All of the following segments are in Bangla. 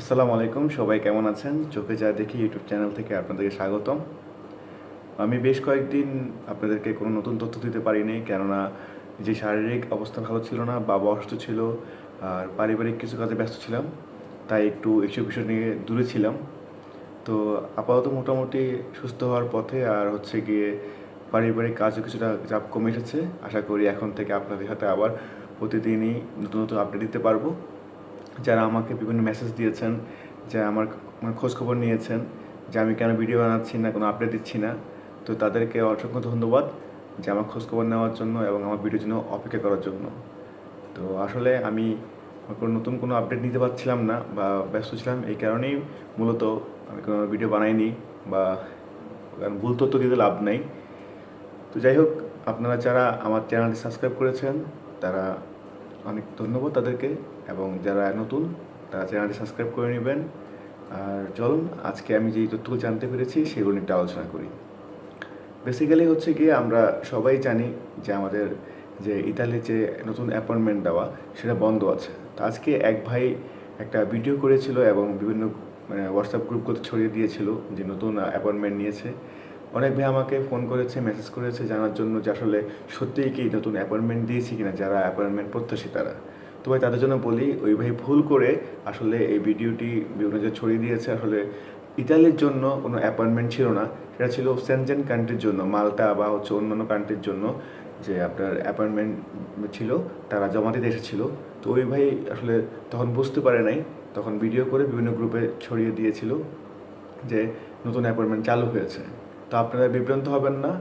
আসসালামু আলাইকুম, সবাই কেমন আছেন? চোখে যা দেখি ইউটিউব চ্যানেল থেকে আপনাদেরকে স্বাগতম। আমি বেশ কয়েকদিন আপনাদেরকে কোনো নতুন তথ্য দিতে পারিনি, কেননা যে শারীরিক অবস্থা ভালো ছিল না, বাবা অসুস্থ ছিল, আর পারিবারিক কিছু কাজে ব্যস্ত ছিলাম, তাই একটু এইসব বিষয় নিয়ে দূরে ছিলাম। তো আপাতত মোটামুটি সুস্থ হওয়ার পথে আর হচ্ছে গিয়ে পারিবারিক কাজও কিছুটা চাপ কমে এসেছে। আশা করি এখন থেকে আপনাদের সাথে আবার প্রতিদিনই নতুন নতুন আপডেট দিতে পারব। যারা আমাকে বিভিন্ন মেসেজ দিয়েছেন, যে আমার আমার খোঁজ খবর নিয়েছেন, যে আমি কেন ভিডিও বানাচ্ছি না, কোনো আপডেট দিচ্ছি না, তো তাদেরকে অসংখ্য ধন্যবাদ যে আমার খোঁজখবর নেওয়ার জন্য এবং আমার ভিডিওর জন্য অপেক্ষা করার জন্য। তো আসলে আমি কোনো নতুন কোনো আপডেট নিতে পারছিলাম না বা ব্যস্ত ছিলাম, এই কারণেই মূলত আমি কোনো ভিডিও বানাইনি বা কারণ ভুল তথ্য দিতে লাভ নেই। তো যাই হোক, আপনারা যারা আমার চ্যানেলটি সাবস্ক্রাইব করেছেন, তারা অনেক ধন্যবাদ তাদেরকে। এবং যারা নতুন, তারা চ্যানেলটি সাবস্ক্রাইব করে নেবেন। আর চলুন, আজকে আমি যেই তথ্যগুলো জানতে পেরেছি, সেগুলো নিয়ে আলোচনা করি। বেসিক্যালি হচ্ছে গিয়ে আমরা সবাই জানি যে আমাদের যে ইতালির যে নতুন অ্যাপয়েন্টমেন্ট দেওয়া, সেটা বন্ধ আছে। তো আজকে এক ভাই একটা ভিডিও করেছিল এবং বিভিন্ন মানে হোয়াটসঅ্যাপ গ্রুপগুলোতে ছড়িয়ে দিয়েছিল যে নতুন অ্যাপয়েন্টমেন্ট নিয়েছে। অনেক ভাই আমাকে ফোন করেছে মেসেজ করেছে জানার জন্য যে আসলে সত্যিই কি নতুন অ্যাপয়েন্টমেন্ট দিয়েছি কিনা, যারা অ্যাপয়েন্টমেন্ট প্রত্যাশী তারা। তো ভাই, তাদের জন্য বলি, ওই ভাই ভুল করে আসলে এই ভিডিওটি বিভিন্ন যে ছড়িয়ে দিয়েছে। আসলে ইতালির জন্য কোনো অ্যাপয়েন্টমেন্ট ছিল না। সেটা ছিল সেনজেন কান্ট্রির জন্য, মাল্টা বা হচ্ছে অন্যান্য কান্ট্রির জন্য যে আপনার অ্যাপয়েন্টমেন্ট ছিল, তারা জমা দিতে এসেছিল। তো ওই ভাই আসলে তখন বুঝতে পারে নাই, তখন ভিডিও করে বিভিন্ন গ্রুপে ছড়িয়ে দিয়েছিল যে নতুন অ্যাপয়েন্টমেন্ট চালু হয়েছে। তো আপনারা বিভ্রান্ত হবেন না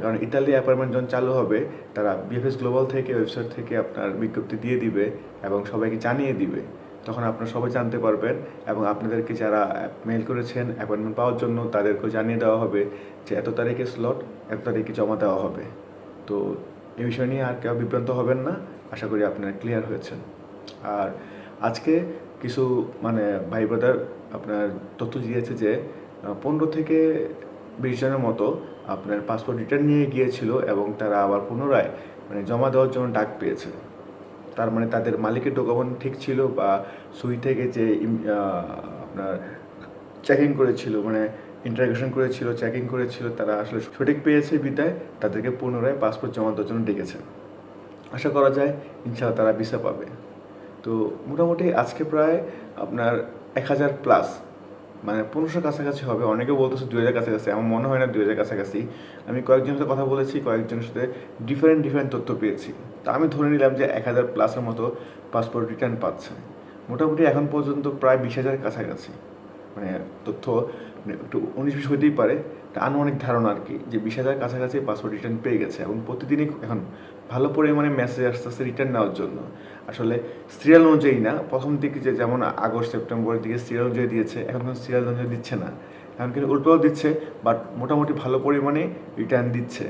কারণ ইতালি অ্যাপয়েন্টমেন্ট যখন চালু হবে, তারা বিএফএস গ্লোবাল থেকে ওয়েবসাইট থেকে আপনার বিজ্ঞপ্তি দিয়ে দিবে এবং সবাইকে জানিয়ে দিবে। তখন আপনারা সবাই জানতে পারবেন এবং আপনাদেরকে যারা মেল করেছেন অ্যাপয়েন্টমেন্ট পাওয়ার জন্য, তাদেরকেও জানিয়ে দেওয়া হবে যে এত তারিখে স্লট এত তারিখে জমা দেওয়া হবে। তো এই বিষয় নিয়ে আর কেউ বিভ্রান্ত হবেন না। আশা করি আপনারা ক্লিয়ার হয়েছেন। আর আজকে কিছু মানে ভাই ব্রাদার আপনার তথ্য দিয়েছে যে পনেরো থেকে বিশ জনের মতো আপনার পাসপোর্ট রিটার্ন নিয়ে গিয়েছিল এবং তারা আবার পুনরায় মানে জমা দেওয়ার জন্য ডাক পেয়েছে তার মানে তাদের মালিকের ডকুমেন্ট ঠিক ছিল বা সুই থেকে যে আপনার চেকিং করেছিল মানে ইন্টারগ্রেশন করেছিল চেকিং করেছিল, তারা আসলে সঠিক পেয়েছে বিদায়, তাদেরকে পুনরায় পাসপোর্ট জমা দেওয়ার জন্য ডেকেছে আশা করা যায় ইনশাল্লাহ তারা ভিসা পাবে। তো মোটামুটি আজকে প্রায় আপনার এক হাজার প্লাস মানে পনেরোশো কাছাকাছি হবে। অনেকে বলতেছে দু হাজার কাছাকাছি। আমার মনে হয় না দু হাজার কাছাকাছি। আমি কয়েকজনের সাথে কথা বলেছি, কয়েকজনের সাথে ডিফারেন্ট ডিফারেন্ট তথ্য পেয়েছি। তা আমি ধরে নিলাম যে এক হাজার প্লাসের মতো পাসপোর্ট রিটার্ন পাচ্ছে। মোটামুটি এখন পর্যন্ত প্রায় বিশ হাজার কাছাকাছি। মানে তথ্য মানে একটু উনিশ বিশ হতেই পারে। আনুমানিক ধারণা আর কি, যে বিশ হাজার কাছাকাছি পাসপোর্ট রিটার্ন পেয়ে গেছে এবং প্রতিদিনই এখন ভালো পরিমাণে মেসেজ আসতে আসতে রিটার্ন নেওয়ার জন্য। আসলে সিরিয়াল অনুযায়ী না, প্রথম দিকে যে যেমন আগস্ট সেপ্টেম্বরের দিকে সিরিয়াল অনুযায়ী দিয়েছে, এখন কিন্তু সিরিয়াল অনুযায়ী দিচ্ছে না। এখন কিন্তু উল্টোও দিচ্ছে বাট মোটামুটি ভালো পরিমাণে রিটার্ন দিচ্ছে।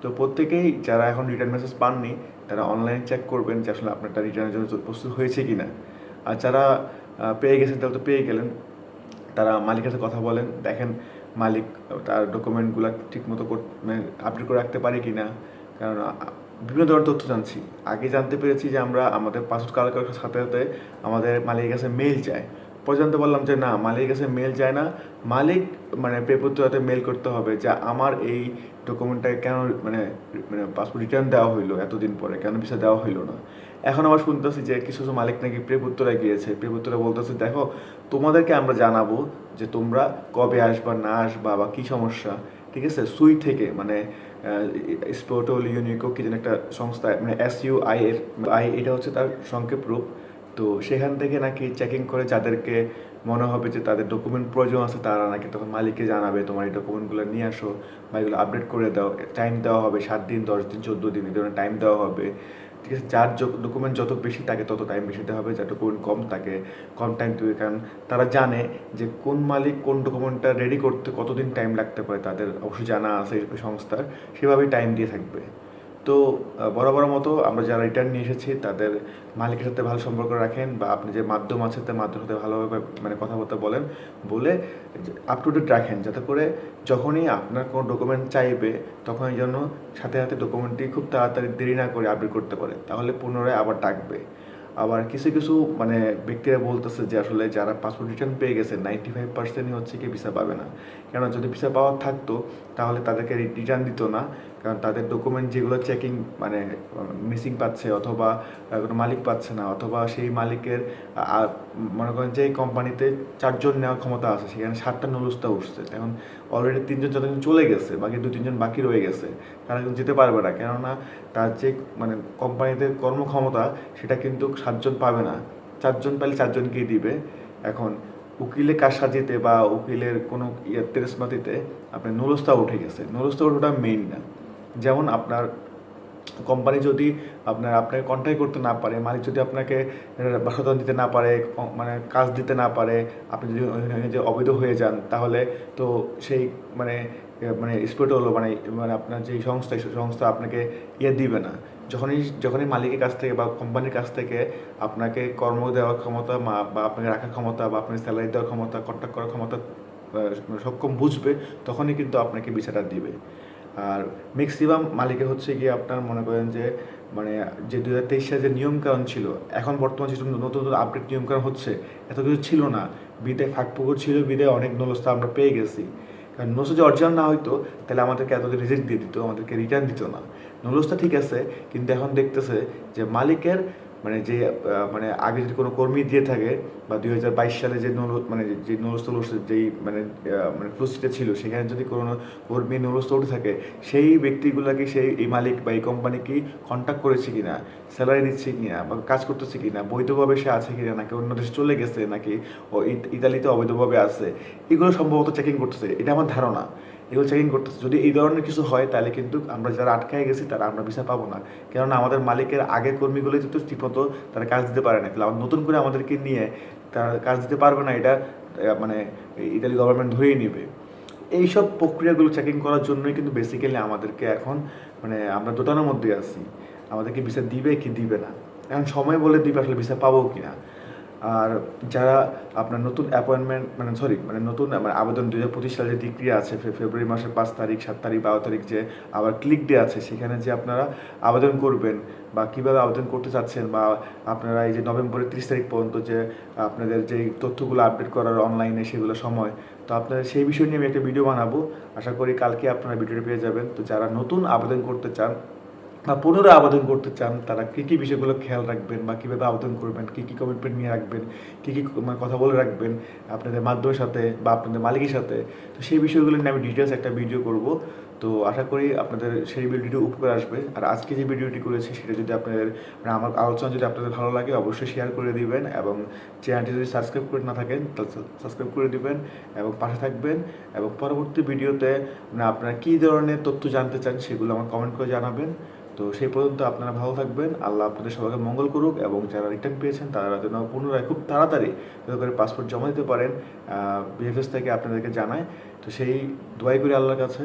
তো প্রত্যেকেই যারা এখন রিটার্ন মেসেজ পাননি, তারা অনলাইনে চেক করবেন যে আসলে আপনারটা রিটার্নের জন্য প্রস্তুত হয়েছে কি না আর যারা পেয়ে গেছেন, তারা তো পেয়ে গেলেন। তারা মালিকের সাথে কথা বলেন, দেখেন মালিক, তার ডকুমেন্টগুলো ঠিকমতো আপডেট করে রাখতে পারি কি না কারণ বিভিন্ন ধরনের তথ্য জানছি। আগে জানতে পেরেছি যে আমরা আমাদের পাসওয়ার্ড কালেক্ট সাথে সাথে আমাদের মালিকের কাছে মেল যায় পরে জানতে পারলাম যে না, মালিকের কাছে মেল যায় না। মালিক মানে পেপত্রতে মেল করতে হবে যে আমার এই ডকুমেন্টটাকে কেন মানে মানে পাসপোর্ট রিটার্ন দেওয়া হইল এতদিন পরে, কেন ভিসা দেওয়া হইল না? এখন আবার শুনতেছি যে কিছু কিছু মালিক নাকি প্রেপুত্তরা গিয়েছে। প্রেপুত্তরা বলতেছে, দেখো, তোমাদেরকে আমরা জানাব যে তোমরা কবে আসবা, না আসবা বা কী সমস্যা, ঠিক আছে? সুই থেকে মানে স্পোর্টল ইউনিকো কি যেন একটা সংস্থা মানে এস ইউ আই এর আই এটা হচ্ছে তার সংক্ষেপ রূপ। তো সেখান থেকে নাকি চেকিং করে যাদেরকে মনে হবে যে তাদের ডকুমেন্ট প্রয়োজন আছে, তারা নাকি তখন মালিককে জানাবে, তোমার এই ডকুমেন্টগুলো নিয়ে আসো বা এগুলো আপডেট করে দাও টাইম দেওয়া হবে সাত দিন, দশ দিন, চোদ্দ দিন, এই ধরনের টাইম দেওয়া হবে। ঠিক আছে, যার ডকুমেন্ট যত বেশি তাকে তত টাইম বেশি দেওয়া হবে যার ডকুমেন্ট কম তাকে কম টাইম দেবে, কারণ তারা জানে যে কোন মালিক কোন ডকুমেন্টটা রেডি করতে কতদিন টাইম লাগতে পারে, তাদের অবশ্যই জানা আছে সংস্থার, সেভাবেই টাইম দিয়ে থাকবে। তো বড় মতো আমরা যারা রিটার্ন নিয়ে এসেছি, তাদের মালিকের সাথে ভালো সম্পর্ক রাখেন বা আপনি যে মাধ্যম আছে, তার মাধ্যমের সাথে ভালোভাবে মানে কথাবার্তা বলেন, বলে আপ টু ডেট রাখেন, যাতে করে যখনই আপনার কোনো ডকুমেন্ট চাইবে তখন এই জন্য সাথে সাথে ডকুমেন্টটি খুব তাড়াতাড়ি দেরি না করে আপডেট করতে পারে, তাহলে পুনরায় আবার ডাকবে। আবার কিছু কিছু মানে ব্যক্তিরা বলতেছে যে আসলে যারা পাসপোর্ট রিটার্ন পেয়ে গেছে নাইনটি ফাইভ পার্সেন্টই হচ্ছে কি ভিসা পাবে না। কেন যদি ভিসা পাওয়ার থাকতো, তাহলে তাদেরকে রিটার্ন দিত না। কারণ তাদের ডকুমেন্ট যেগুলো চেকিং মানে মিসিং পাচ্ছে অথবা কোনো মালিক পাচ্ছে না, অথবা সেই মালিকের মনে করেন যে কোম্পানিতে চারজন নেওয়ার ক্ষমতা আছে, সেখানে সাতটা নলুস্তা উঠছে। এখন অলরেডি তিনজন চারজন চলে গেছে, বাকি দু তিনজন বাকি রয়ে গেছে, তারা কিন্তু যেতে পারবে না। কেননা তার যে মানে কোম্পানিতে কর্মক্ষমতা, সেটা কিন্তু সাতজন পাবে না। চারজন পেলে চারজনকেই দিবে। এখন উকিলে কাজ সাজিতে বা উকিলের কোনো ইয়ে তেরেসমাতিতে আপনার নুরস্তা উঠে গেছে। নুরস্তা ওঠাটা মেইন না। যেমন আপনার কোম্পানি যদি আপনার আপনাকে কন্ট্যাক্ট করতে না পারে, মালিক যদি আপনাকে বাসদান দিতে না পারে মানে কাজ দিতে না পারে, আপনি যদি অবৈধ হয়ে যান, তাহলে তো সেই মানে মানে স্পেট হলো মানে মানে আপনার যে সংস্থা সংস্থা আপনাকে ইয়ে দিবে না। যখনই যখনই মালিকের কাছ থেকে বা কোম্পানির কাছ থেকে আপনাকে কর্ম দেওয়ার ক্ষমতা বা আপনাকে রাখার ক্ষমতা বা আপনাকে স্যালারি দেওয়ার ক্ষমতা কন্ট্যাক্ট করার ক্ষমতা সক্ষম বুঝবে, তখনই কিন্তু আপনাকে বিচারটা দিবে। আর ম্যাক্সিমাম মালিকে হচ্ছে গিয়ে আপনার মনে করেন যে মানে যে দু হাজার তেইশ সালে যে নিয়মকানুন ছিল, এখন বর্তমানে যেসব নতুন নতুন আপডেট নিয়মকানুন হচ্ছে, এত কিছু ছিল না। বিদায় ফাঁকপুকুর ছিল, বিদায় অনেক নলস্তা আমরা পেয়ে গেছি। কারণ নলস্তা যদি অরিজিনাল না হইতো, তাহলে আমাদেরকে এতদিন রিজেক্ট দিয়ে দিত, আমাদেরকে রিটার্ন দিত না। নলস্তা ঠিক আছে, কিন্তু এখন দেখতেছে যে মালিকের মানে যে মানে আগে যদি কোনো কর্মী দিয়ে থাকে বা দুই হাজার বাইশ সালে যে নল মানে যে নলস্থল যেই মানে মানে ফ্লুসিটা ছিল, সেখানে যদি কোনো কর্মী নলস্থ উঠে থাকে, সেই ব্যক্তিগুলোকে সেই এই মালিক বা এই কোম্পানি কি কন্ট্যাক্ট করেছে কিনা স্যালারি দিচ্ছে কিনা বা কাজ করতেছে কিনা, বৈধভাবে সে আছে কিনা, নাকি অন্য দেশে চলে গেছে, নাকি ও ইতালিতে অবৈধভাবে আছে, এগুলো সম্ভবত চেকিং করতেছে, এটা আমার ধারণা। এগুলো চেকিং করতেছে। যদি এই ধরনের কিছু হয়, তাহলে কিন্তু আমরা যারা আটকায় গেছি, তারা আমরা ভিসা পাবো না। কেননা আমাদের মালিকের আগের কর্মীগুলোই তো ঠিকমতো তারা কাজ দিতে পারে না। তাহলে নতুন করে আমাদেরকে নিয়ে তারা কাজ দিতে পারবে না, এটা মানে ইতালি গভর্নমেন্ট ধরেই নেবে। এইসব প্রক্রিয়াগুলো চেকিং করার জন্যই কিন্তু বেসিক্যালি আমাদেরকে এখন মানে আমরা দোটানোর মধ্যে আছি। আমাদেরকে ভিসা দিবে কি দিবে না? এখন সময় বলে দিবে আসলে ভিসা পাবো কি না আর যারা আপনার নতুন অ্যাপয়েন্টমেন্ট মানে সরি মানে নতুন মানে আবেদন দু হাজার পঁচিশ সালে যে ডিগ্রি আছে ফেব্রুয়ারি মাসের পাঁচ তারিখ, সাত তারিখ, বারো তারিখ যে আবার ক্লিক ডে আছে, সেখানে যে আপনারা আবেদন করবেন বা কীভাবে আবেদন করতে চাচ্ছেন বা আপনারা এই যে নভেম্বরের তিরিশ তারিখ পর্যন্ত যে আপনাদের যে তথ্যগুলো আপডেট করার অনলাইনে সেগুলো সময়, তো আপনারা সেই বিষয় নিয়ে আমি একটা ভিডিও বানাবো। আশা করি কালকে আপনারা ভিডিওটা পেয়ে যাবেন। তো যারা নতুন আবেদন করতে চান বা পুনরায় আবেদন করতে চান, তারা কী কী বিষয়গুলো খেয়াল রাখবেন বা কীভাবে আবেদন করবেন, কী কী কমিটমেন্ট নিয়ে রাখবেন, কী কী মানে কথা বলে রাখবেন আপনাদের মাধ্যমের সাথে বা আপনাদের মালিকের সাথে, তো সেই বিষয়গুলো নিয়ে আমি ডিটেলস একটা ভিডিও করব। তো আশা করি আপনাদের সেই ভিডিওটি উপকার আসবে। আর আজকে যে ভিডিওটি করেছি সেটা যদি আপনাদের মানে আমার আলোচনা যদি আপনাদের ভালো লাগে, অবশ্যই শেয়ার করে দিবেন এবং চ্যানেলটি যদি সাবস্ক্রাইব করে না থাকেন সাবস্ক্রাইব করে দিবেন এবং পাশে থাকবেন এবং পরবর্তী ভিডিওতে মানে আপনারা কী ধরনের তথ্য জানতে চান সেগুলো আমার কমেন্ট করে জানাবেন। তো সেই পর্যন্ত আপনারা ভালো থাকবেন, আল্লাহ আপনাদের সবাইকে মঙ্গল করুক এবং যারা রিটার্ন পেয়েছেন তারা যেন পুনরায় খুব তাড়াতাড়ি যাতে করে পাসপোর্ট জমা দিতে পারেন বিএফএস থেকে আপনাদেরকে জানায়। তো সেই দোয়াই করি আল্লাহর কাছে।